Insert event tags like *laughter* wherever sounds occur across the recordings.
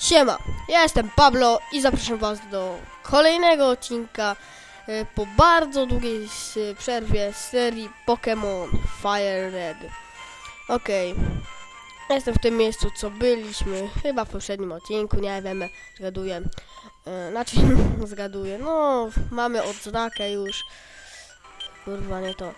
Siema, ja jestem Pablo i zapraszam was do kolejnego odcinka e, po bardzo długiej s- przerwie serii Pokémon Fire Red. Okej, jestem w tym miejscu co byliśmy, chyba w poprzednim odcinku, nie wiem, zgaduję. E, Znaczy, *laughs* zgaduję, no mamy odznakę już. Kurwa, nie to.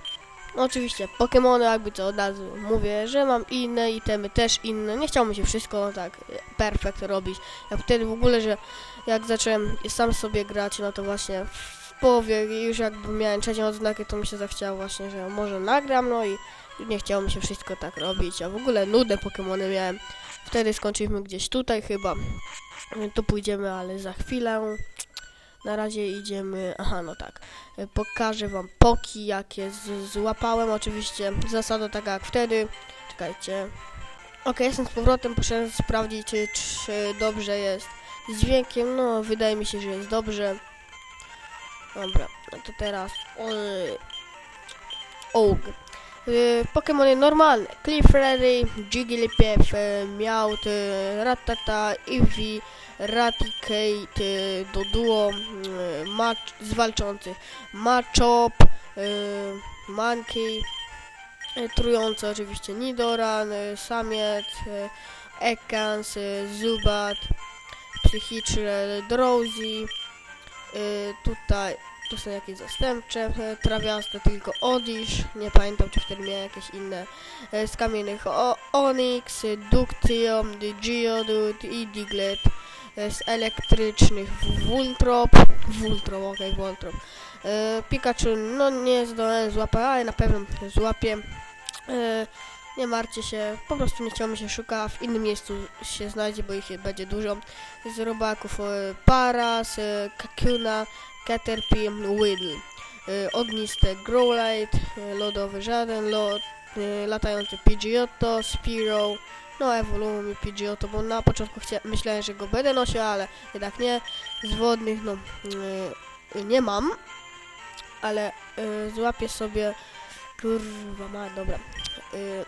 No oczywiście, Pokémony jakby co od razu mówię, że mam inne itemy, też inne. Nie chciało się wszystko tak perfekt robić. Jak wtedy w ogóle, że jak zacząłem sam sobie grać, no to właśnie w połowie już jakby miałem trzecią odznakę, to mi się zachciało właśnie, że może nagram, no i nie chciało się wszystko tak robić, a w ogóle nudne Pokémony miałem. Wtedy skończyliśmy gdzieś tutaj chyba. Tu pójdziemy, ale za chwilę. Na razie idziemy, aha no tak, E, pokażę wam poki jakie z, złapałem, oczywiście zasada taka jak wtedy, czekajcie, ok, jestem z powrotem, proszę sprawdzić czy, czy dobrze jest z dźwiękiem, no wydaje mi się, że jest dobrze, dobra, no to teraz, yy, Oug, yy, Pokemony normalne, Cliffrary, Jigglypuff, yy, Meowth, Rattata, Eevee, Raticate, y, Doduo, y, Mach, z walczących Machop, y, Monkey, trujący oczywiście Nidoran, Samiec, Ekans, Zubat, psychiczne Drowsy, tutaj tu są jakieś zastępcze, trawiaste tylko Odish, nie pamiętam czy wtedy miałem jakieś inne, z kamiennych Onyx, Ductio, Geodude i Diglett, z elektrycznych Wultrop, Wultrop, Voltrop. E, Pikachu, no nie zdołałem złapać, ale na pewno złapię. E, nie martwcie się, po prostu nie chciało mi się szuka, w innym miejscu się znajdzie, bo ich będzie dużo. Z robaków e, Paras, e, Kakuna, Caterpie, Whittle. E, ogniste Growlite, e, lodowy żaden lot, e, latający Pidgeotto, Spearow, no ewoluuje mi Pidgeotto, bo na początku myślałem, że go będę nosił, ale jednak nie. Z wodnych, no yy, nie mam, ale yy, złapię sobie, kurwa ma, dobra. Yy,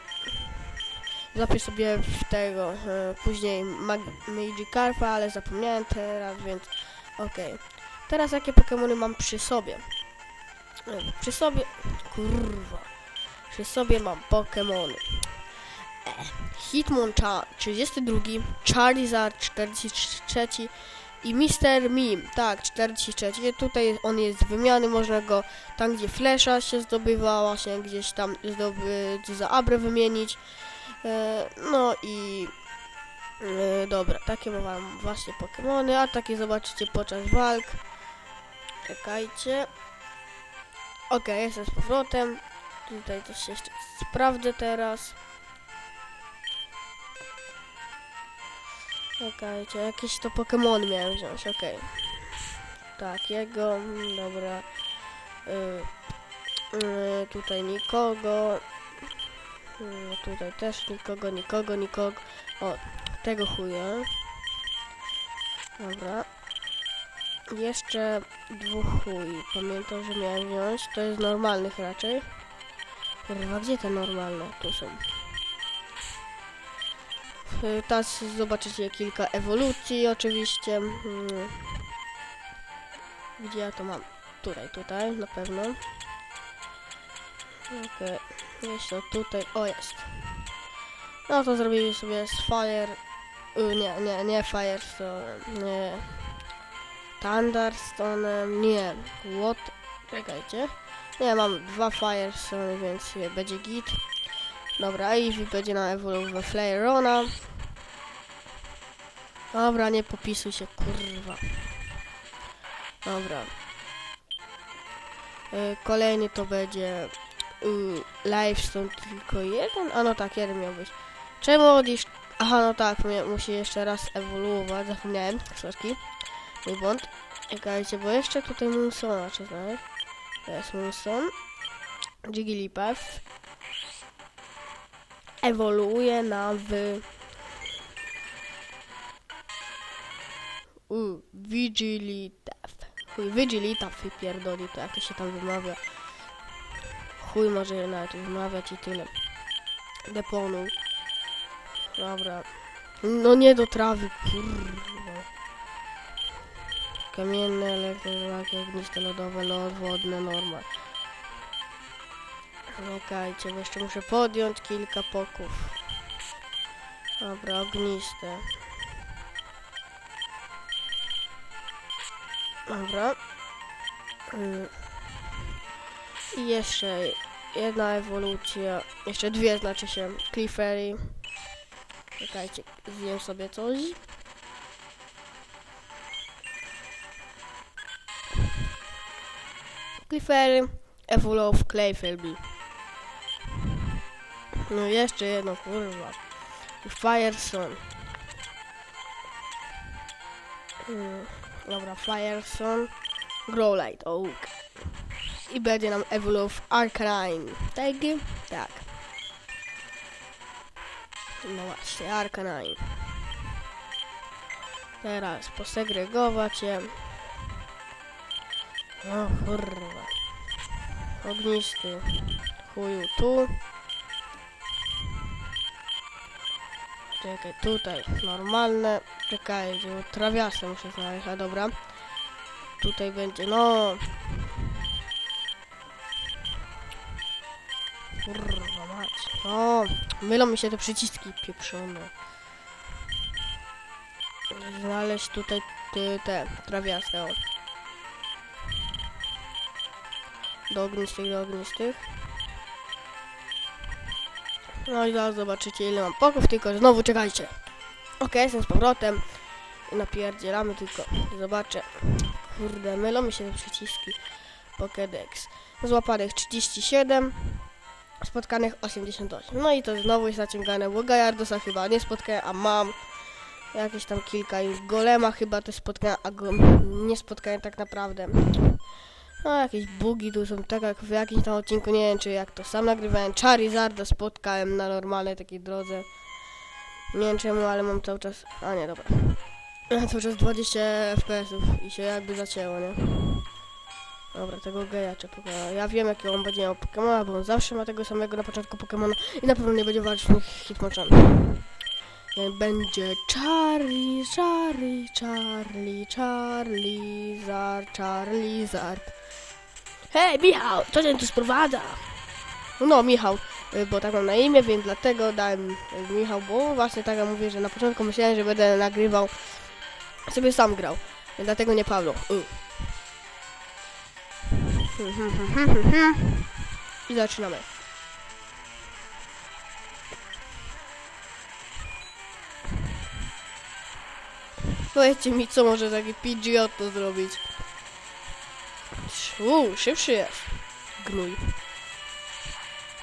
złapię sobie w tego, yy, później Mag- Magikarpa, ale zapomniałem teraz, więc okej. Teraz jakie Pokémony mam przy sobie? Przy sobie, kurwa, przy sobie mam Pokémony. Hitmonchan 32, Charizard 43 i Mr. Mime, tak, 43. Tutaj on jest z wymiany, można go tam, gdzie flesza się zdobywa, właśnie gdzieś tam zdobyć, za abrę wymienić. E, no i e, dobra, takie mam właśnie Pokémony, a takie zobaczycie podczas walk. Czekajcie. Okej, jestem z powrotem. Tutaj coś jeszcze sprawdzę teraz. Czekajcie, jakieś to Pokémon miałem wziąć, okej. Tak, jego, mm, dobra. Y, y, tutaj nikogo. Y, tutaj też nikogo, nikogo, nikogo. O, tego chuja. Dobra. Jeszcze dwóch chuj. Pamiętam, że miałem wziąć. To jest normalnych raczej. Kurwa, gdzie te normalne? Tu są. Y, Teraz zobaczycie kilka ewolucji oczywiście. Mm. Gdzie ja to mam? Tutaj, tutaj na pewno. Okej, jest to tutaj, o jest. No to zrobili sobie z Fire, y, nie, nie, nie Firestone, nie. Thunderstone, nie. What? Czekajcie. Nie, mam dwa Firestone, więc będzie git. Dobra, Eevee będzie na ewoluowę Flareona. Dobra, nie popisuj się, kurwa. Dobra. Y, Kolejny to będzie y, Livestone tylko jeden? A no tak, jeden miał być. Czemu odjść? Aha, no tak, musi jeszcze raz ewoluować, zapomniałem, sorki. Mój błąd. Czekajcie, bo jeszcze tutaj Moonsona trzeba znaleźć. To jest Moonson. Jigglypuff ewoluuje na w u Vigilitaw. Chuj, Vigilitaw wypierdoli, to jak to się tam wymawia. Chuj może nawet wymawiać i tyle. Deponu. Dobra. No nie do trawy, kurwa. Kamienne, elektryczne, ogniste, lodowe, lod, wodne, norma. Czekajcie, bo jeszcze muszę podjąć kilka poków. Dobra, ogniste. Dobra. Mm. I jeszcze jedna ewolucja. Jeszcze dwie znaczy się. Cliffery. Czekajcie, zjem sobie coś. Cliffery. Evolve Clayfelby. No jeszcze jedno, kurwa. Fireson. Mm, dobra, Fireson. Growlight, Oak. I będzie nam Evolve Arcanine. Tak? Tak. No właśnie, Arcanine. Teraz posegregować je. O kurwa. Ognisty. Chuju tu. Czekaj, tutaj. Normalne. Czekaj, trawiasy muszę znaleźć, a dobra. Tutaj będzie, no. Kurwa mać. O, mylą mi się te przyciski pieprzone. Znaleźć tutaj te, te trawiasy, o. Do ognistych, do ognistych. No i zaraz zobaczycie ile mam poków, tylko znowu czekajcie. Okej, jestem z powrotem. Napierdzielamy tylko. Zobaczę. Kurde, mylą mi się te przyciski. Pokédex. Złapanych 37. Spotkanych 88. No i to znowu jest zaciągane, bo Gajardosa chyba nie spotkałem, a mam jakieś tam kilka już golema chyba też spotkałem, a go nie spotkałem tak naprawdę. No jakieś bugi tu są, tak jak w jakimś tam odcinku, nie wiem czy jak to sam nagrywałem, Charizarda spotkałem na normalnej takiej drodze. Nie wiem czemu, ale mam cały czas, a nie dobra. Cały czas 20 FPS-ów i się jakby zacięło, nie? Dobra, tego gejaczę Pokemona. Ja wiem jakiego on będzie miał Pokemona, bo on zawsze ma tego samego na początku Pokemona i na pewno nie będzie walczyć w tych Hitmonchan. Będzie Charlie, Charlie, Charlie, Charlie, Zard, Charlie, Zard. Hej, Michał, co cię tu sprowadza? No, Michał, y, bo tak mam na imię, więc dlatego dałem y, Michał, bo właśnie tak jak mówię, że na początku myślałem, że będę nagrywał, sobie sam grał, dlatego nie Pawlo. Y. I zaczynamy. Powiedzcie mi, co może taki PGO to zrobić. Uuu, szybszy jest. Gnój.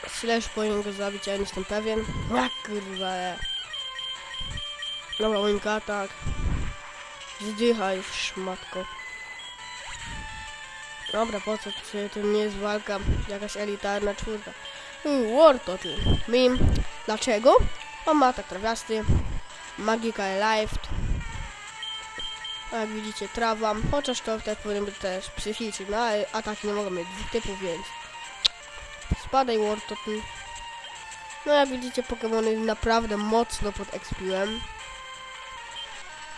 Slash powinien go zabić, ja nie jestem pewien. A kurwa. e. Dobra, moim atak. Zdychaj, szmatko. Dobra, po co to nie jest walka jakaś elitarna czwórka? Uuu, War Total. Mim. Dlaczego? On ma atak trawiasty. Magika Alive. Jak widzicie, trawa. Chociaż to też powinien być też psychiczny, no ale ataki nie mogą mieć dwóch typów, więc... Spadaj War Total. No jak widzicie, Pokémony naprawdę mocno podekspiłem.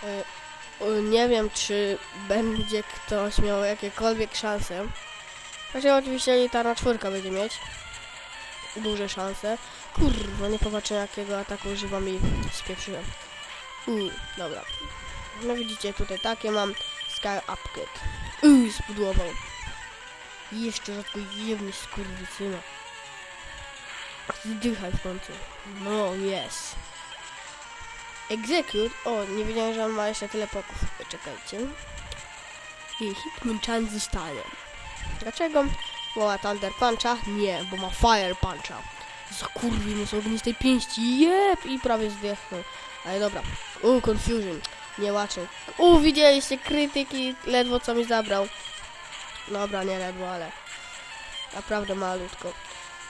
Y, y, Nie wiem, czy będzie ktoś miał jakiekolwiek szanse. Znaczy oczywiście elitarna czwórka będzie mieć duże szanse. Kurwa, nie popatrzę jakiego ataku używam i spieprzyłem. Uuu, dobra. No widzicie, tutaj takie mam Sky Upgrade. Uuu, zbudował. I jeszcze rzadko jemny skurwysyna. Zdychaj w końcu. No, yes. Execute. O, nie wiedziałem, że on ma jeszcze tyle poków. Czekajcie. I Hitmonchan zostanie. Dlaczego? Bo ma Thunder Puncha? Nie, bo ma Fire Puncha. Zakurwi mu z ognistej pięści. Jep! I prawie zdechnął. Ale dobra. U, Confusion. Nie łaczę. U, widzieliście krytyki, ledwo co mi zabrał. Dobra, nie ledwo, ale naprawdę malutko.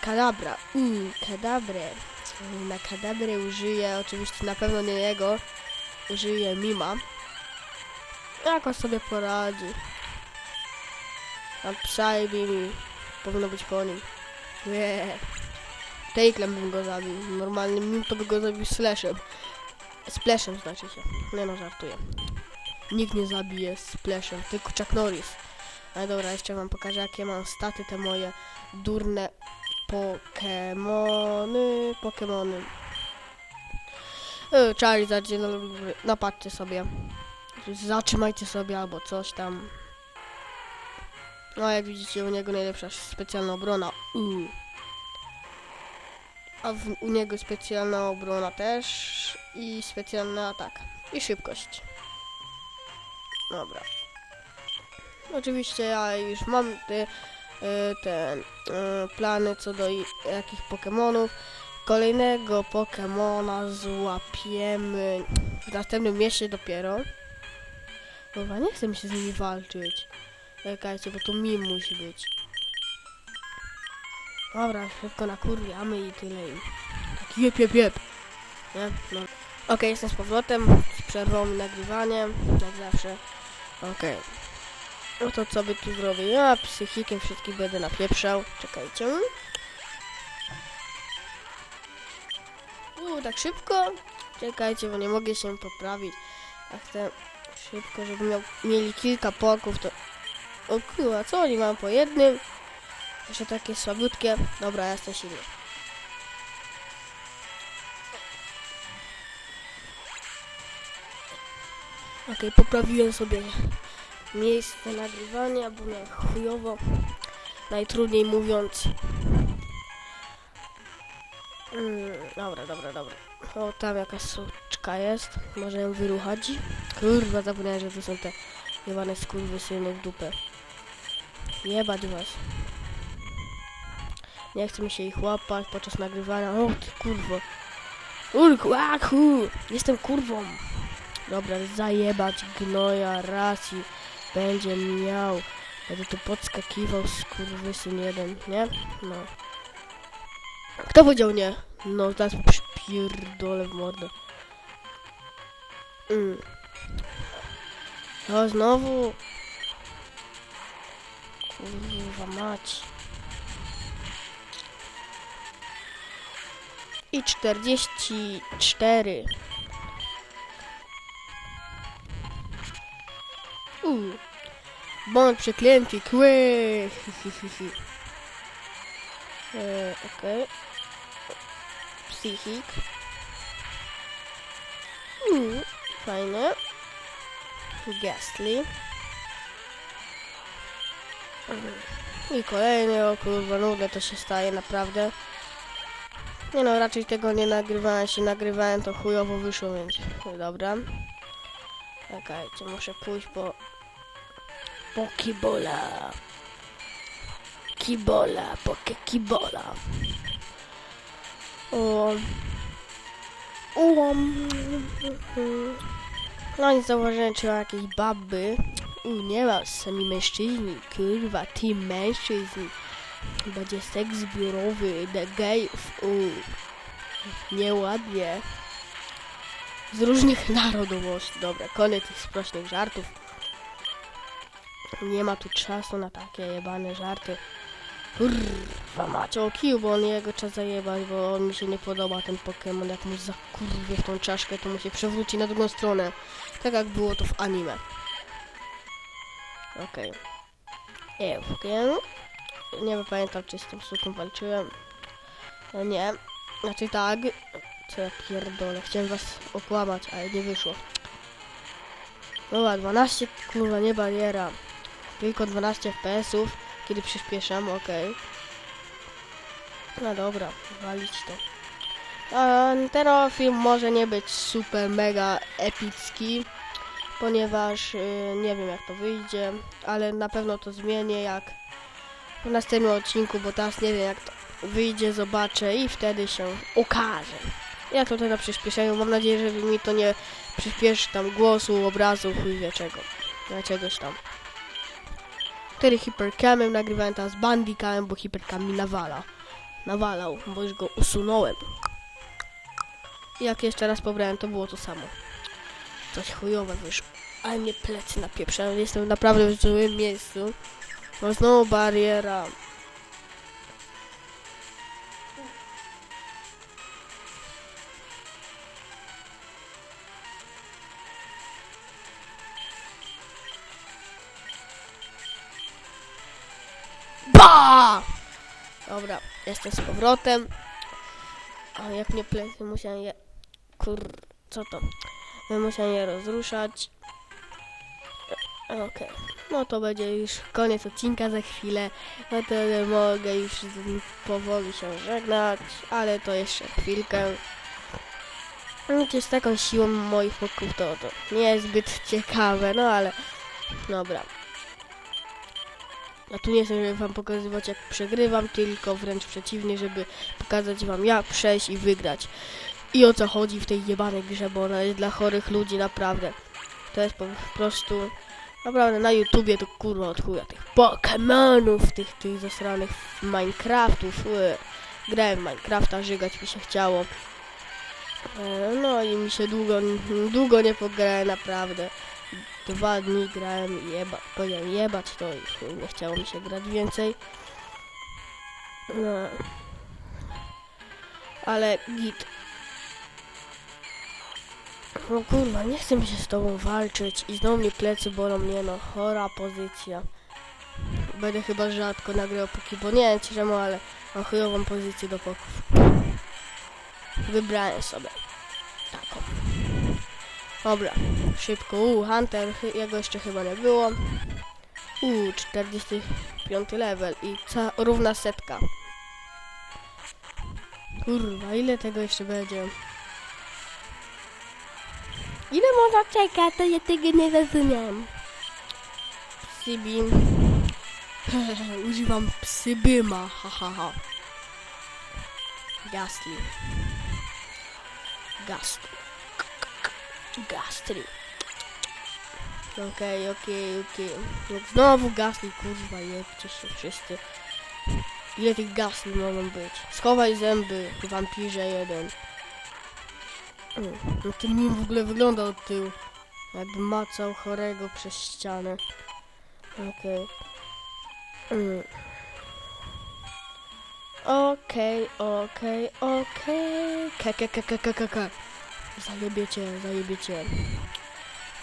Kadabra. Uuu, kadabrę. Na kadabrę użyję, oczywiście na pewno nie jego. Użyję Mima. Jak on sobie poradzi. A Psybe mi powinno być po nim. Nie. Taklem bym go zabił. Normalnie Mim to by go zabił slashem. Splashem znaczy się. Nie no, żartuję. Nikt nie zabije Splashem, tylko Chuck Norris. Ale dobra, jeszcze wam pokażę jakie mam staty te moje durne Pokemony, Pokemony. E, Charizard, dobry, napatrzcie sobie. Zatrzymajcie sobie albo coś tam. No jak widzicie u niego najlepsza specjalna obrona. Uuu. A w, u niego specjalna obrona też i specjalny atak. I szybkość. Dobra. Oczywiście ja już mam te, e, te e, plany co do jakich Pokemonów. Kolejnego Pokemona złapiemy w następnym mieście dopiero. Chyba nie chcę mi się z nimi walczyć. Czekajcie, bo to mi musi być. Dobra, szybko nakurwiamy i tyle. i Tak jep, jep, jep. Nie? No. Okej, jestem z powrotem. Z przerwą nagrywaniem, jak zawsze. Okej. No to co by tu zrobić? Ja psychikiem wszystkich będę napieprzał. Czekajcie. Uuu, tak szybko? Czekajcie, bo nie mogę się poprawić. Ja chcę szybko, żeby miał, mieli kilka poków, to... O kurwa, co oni mają po jednym? Jeszcze takie słabiutkie. Dobra, ja jestem silny. Okej, poprawiłem sobie miejsce nagrywania, bo miałem chujowo. Najtrudniej mówiąc. Mm, dobra, dobra, dobra. O, tam jakaś soczka jest. Może ją wyruchać. Kurwa, zapomniałem, że to są te jebane skurwysyny w dupę. Jebać was. Nie chce mi się ich łapać podczas nagrywania. O, ty kurwo. Ulku, aku! Jestem kurwą. Dobra, zajebać gnoja raz i będzie miał. Będę tu podskakiwał skurwysyn jeden, nie? No. Kto powiedział nie? No, teraz przypierdolę w mordę. Mm. O, znowu. Kurwa mać. I 44. Uuu. Bądź przeklęty, kłe. Hi, hi, hi, hi. E, Okej. Psychik. Mm, fajne. Ghastly. I kolejny, o kurwa, nudne to się staje, naprawdę. Nie no, raczej tego nie nagrywałem, się nagrywałem, to chujowo wyszło, więc no dobra. Czekajcie, muszę pójść po... Po kibola. Kibola, poke kibola. O... O... No nie zauważyłem, czy ma jakieś baby. U, nie ma, sami mężczyźni, kurwa, team mężczyzn. Będzie seks zbiorowy dla gejów. Nieładnie. Z różnych *laughs* narodowości. Dobra, koniec tych sprośnych żartów. Nie ma tu czasu na takie jebane żarty. Kurwa macie o kiju, bo on jego trzeba zajebać, bo on mi się nie podoba ten Pokémon. Jak mu zakurwie w tą czaszkę, to mu się przewróci na drugą stronę. Tak jak było to w anime. Okej. Okay. Ewgen. Nie pamiętam, czy z tym suką walczyłem. No nie. Znaczy tak. Co ja pierdolę. Chciałem was okłamać, ale nie wyszło. Dobra, 12, kurwa, nie bariera. Tylko 12 FPS-ów, kiedy przyspieszam, okej. No dobra, walić to. Ten film może nie być super mega epicki, ponieważ y, nie wiem jak to wyjdzie, ale na pewno to zmienię jak w następnym odcinku, bo teraz nie wiem jak to wyjdzie, zobaczę i wtedy się okaże. Ja tutaj na przyspieszeniu, mam nadzieję, że mi to nie przyspieszy tam głosu, obrazu, chuj wie czego. Czegoś tam. Wtedy hipercamem nagrywałem teraz bandicamem, bo hipercam mi nawala. Nawalał, bo już go usunąłem. Jak jeszcze raz pobrałem, to było to samo. Coś chujowe wyszło. Ale mnie plecy napieprzają, jestem naprawdę w złym miejscu. No znowu bariera. Ba! Dobra, jestem z powrotem. A jak nie plecy, musiałem je... Kur... co to? Musiałem je rozruszać. E, okej. Okay. No to będzie już koniec odcinka za chwilę. No to mogę już powoli się żegnać, ale to jeszcze chwilkę. Wiecie, z taką siłą moich poków to, to nie jest zbyt ciekawe, no ale dobra. A tu nie chcę, żeby wam pokazywać jak przegrywam, tylko wręcz przeciwnie, żeby pokazać wam jak przejść i wygrać. I o co chodzi w tej jebanej grze, bo ona jest dla chorych ludzi naprawdę. To jest po prostu naprawdę na YouTubie to kurwa od chuja tych Pokemonów, tych tych zasranych Minecraftów. Grałem w Minecrafta, żygać mi się chciało. E, No i mi się długo, długo nie pograłem naprawdę. Dwa dni grałem i jeba, powiedziałem jebać to i nie chciało mi się grać więcej. No. Ale git. No kurwa, nie chcę mi się z tobą walczyć i znowu mnie plecy bolą mnie, no chora pozycja. Będę chyba rzadko nagrywał póki, bo nie wiem czemu, ale mam chujową pozycję do poków. Wybrałem sobie taką. Dobra, szybko. U, Hunter, jego jeszcze chyba nie było. U, 45 level i ca równa setka. Kurwa, ile tego jeszcze będzie? Ile można czekać, to ja tego nie rozumiem. Psybim. *laughs* Używam psybyma, ha ha ha. Gastly. Gastly. Gastly. Okej, okej, okej. No Znowu Gastly, kurwa, jebcie się wszyscy. Ile tych Gastly mogą być? Schowaj zęby, wampirze jeden. No ten mim w ogóle wygląda od tyłu. Jakby macał chorego przez ścianę. Okej. Mm. Okej, okej, okej. K, k, k, k, k, k, k. Zajebiecie, zajebiecie.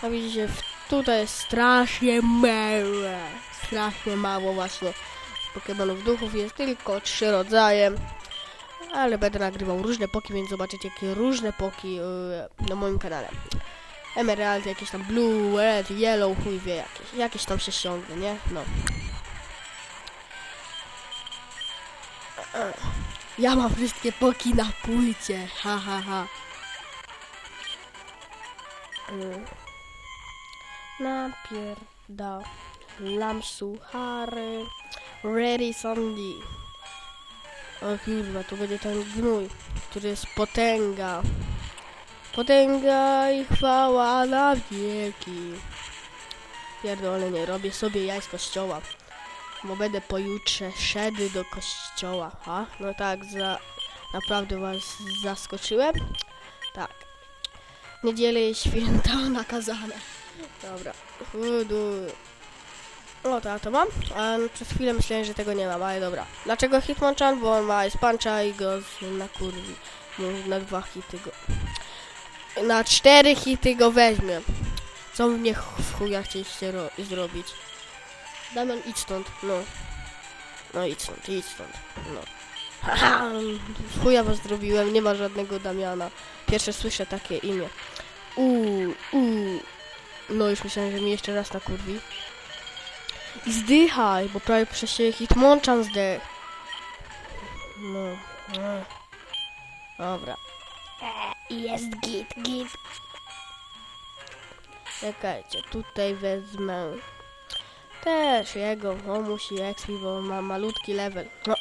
A widzicie, tutaj jest strasznie mało. Strasznie mało właśnie. Pokemonów duchów jest tylko trzy rodzaje. Ale będę nagrywał różne poki, więc zobaczycie jakie różne poki yy, na moim kanale. Emerald, jakieś tam blue, red, yellow, chuj wie jakieś. Jakieś tam się ściągnie, nie? No. Ja mam wszystkie poki na płycie, ha ha ha. Napierdalam suchary. Ready Sandy. O kurwa, tu będzie ten gnój, który jest potęga. Potęga i chwała na wieki. Pierdolę, nie robię sobie jaj z kościoła. Bo będę pojutrze szedł do kościoła. Ha? No tak, za... naprawdę was zaskoczyłem. Tak. Niedzielę jest święta *laughs* nakazane. Dobra. Udu. O, to ja to mam. A przez chwilę myślałem, że tego nie mam, ale dobra. Dlaczego Hitmonchan? Bo on ma Ice Puncha i go z- na kurwi. No, Na dwa hity go. Na cztery hity go weźmie. Co mnie w chuja chcieliście ro- zrobić? Damian, idź stąd, no. No idź stąd, idź stąd, no. Haha, chuja was zrobiłem, nie ma żadnego Damiana. Pierwsze słyszę takie imię. Uuu, uuu. No już myślałem, że mi jeszcze raz na kurwi. I zdychaj, bo prawie przez siebie Hitmonchan zdech. No, no. Dobra. Jest git, git. Czekajcie, tutaj wezmę też jego, on musi expi, bo ma malutki level. No,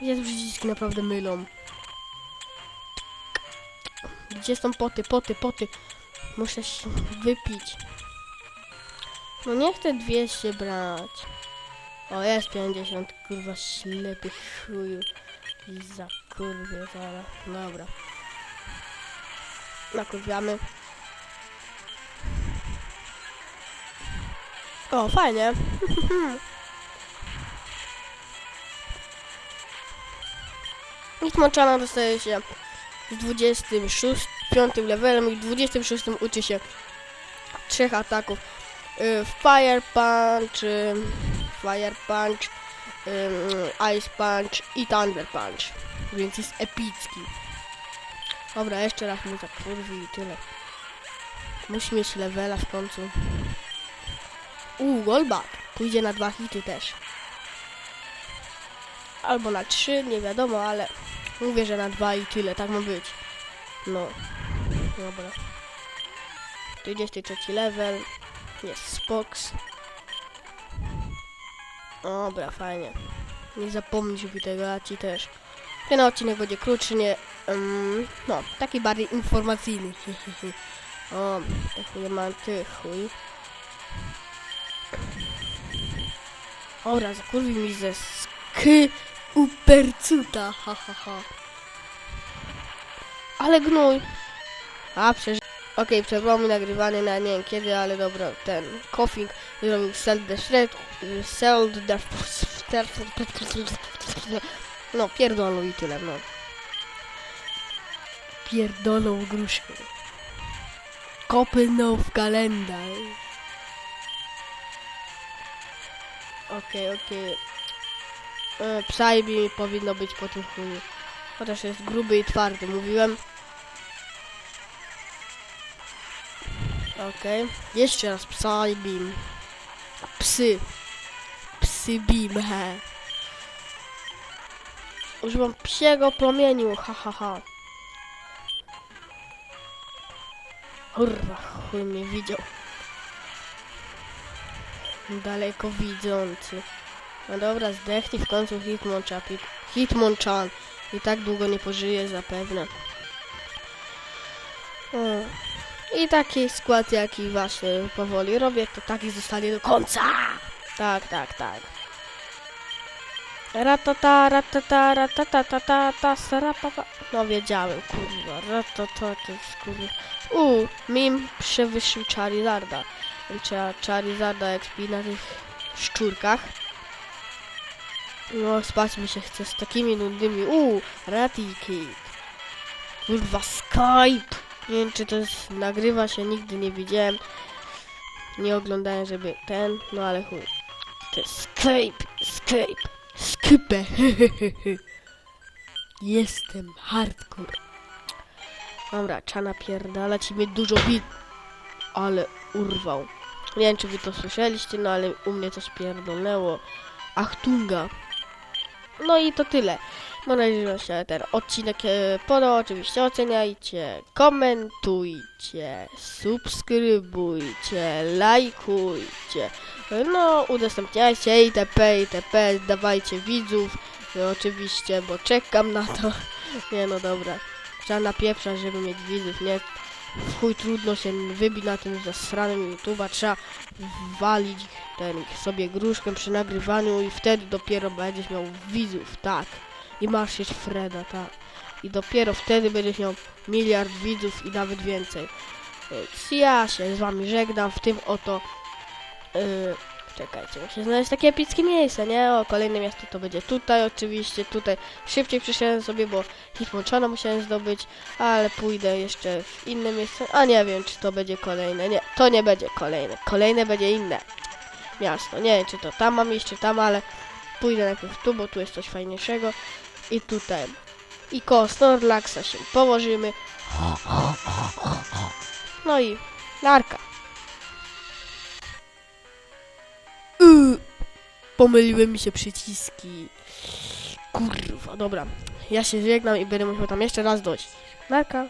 te przyciski naprawdę mylą. Gdzie są poty, poty, poty? Muszę się wypić. No nie chcę 200 brać. O, jest 50, kurwa, ślepy chuju. I za kurwy, zaraz. Dobra. Nakurwiamy. O, fajnie. *laughs* Hitmonchana dostaje się z 26, 5 levelem i 26 uczy się trzech ataków. Y, Fire Punch, y, Fire Punch, ym, Ice Punch i Thunder Punch, więc jest epicki. Dobra, jeszcze raz mu zakurwi i tyle. Musi mieć levela w końcu. Uuu, Golbat. Pójdzie na dwa hity też. Albo na trzy, nie wiadomo, ale mówię, że na dwa i tyle, tak ma być. No, dobra. 33 level. Jest Spox. Dobra, fajnie. Nie zapomnij żeby tego, a ci też. Ten odcinek będzie krótszy, nie... em, no, taki bardziej informacyjny. o, te chuje mam ty chuj. Dobra, zakurwi mi ze sk... upercuta, ha ha ha. Ale gnój. A, przecież... Okej, przerwało mi nagrywanie na nie wiem kiedy, ale dobra, ten coughing zrobił self destruct, self no pierdolą i tyle, no. Pierdolą gruszkę. Kopnął w kalendarz. Okej, okej. E, Psybe powinno być po tym chuju. Chociaż jest gruby i twardy, mówiłem. Okej. Jeszcze raz Psybeam. Psy. Psy beam, he. Używam psiego płomieniu, ha ha ha. Chuj mnie widział. Daleko widzący. No dobra, zdechnij w końcu Hitmonchan. Hitmonchan. I tak długo nie pożyje zapewne. O. I taki skład, jaki właśnie powoli robię, to taki zostanie do końca. Tak, tak, tak. Ratata, ratata, ratata, tata, ta, sarapapa. No wiedziałem, kurwa. Ratata, to jest kurwa. U, mim przewyższył Charizarda. Trzeba Charizarda XP na tych szczurkach. No, spać mi się chce z takimi nudnymi. U, Ratikit. Kurwa, Skype. Nie wiem, czy to jest, nagrywa się, nigdy nie widziałem. Nie oglądałem, żeby ten, no ale chuj. To jest Skype, Skype, Skype. *laughs* Jestem hardcore. Dobra, trzeba napierdalać i mieć dużo bit. Ale urwał. Nie wiem, czy wy to słyszeliście, no ale u mnie to spierdolnęło. Achtunga. No i to tyle. Mam nadzieję, że się ten odcinek e, podobał. Oczywiście oceniajcie, komentujcie, subskrybujcie, lajkujcie. No, udostępniajcie itp. itp. Dawajcie widzów. E, Oczywiście, bo czekam na to. *laughs* Nie no dobra. Trzeba napieprzać, żeby mieć widzów, nie? Chuj trudno się wybić na tym zasranym YouTube'a. Trzeba walić ten sobie gruszkę przy nagrywaniu i wtedy dopiero będziesz miał widzów, tak. I masz jeszcze Freda, tak. I dopiero wtedy będziesz miał miliard widzów i nawet więcej. Więc ja się z wami żegnam w tym oto... Yy, czekajcie, muszę znaleźć takie epickie miejsce, nie? O, kolejne miasto to będzie tutaj oczywiście, tutaj szybciej przyszedłem sobie, bo Hitmonchana musiałem zdobyć, ale pójdę jeszcze w inne miejsce, a nie wiem, czy to będzie kolejne, nie, to nie będzie kolejne, kolejne będzie inne miasto, nie wiem, czy to tam mam iść, czy tam, ale pójdę najpierw tu, bo tu jest coś fajniejszego i tutaj. I koło Snorlaxa się położymy. No i narka. Yy, pomyliły mi się przyciski. Kurwa, dobra. Ja się żegnam i będę musiał tam jeszcze raz dojść. Narka.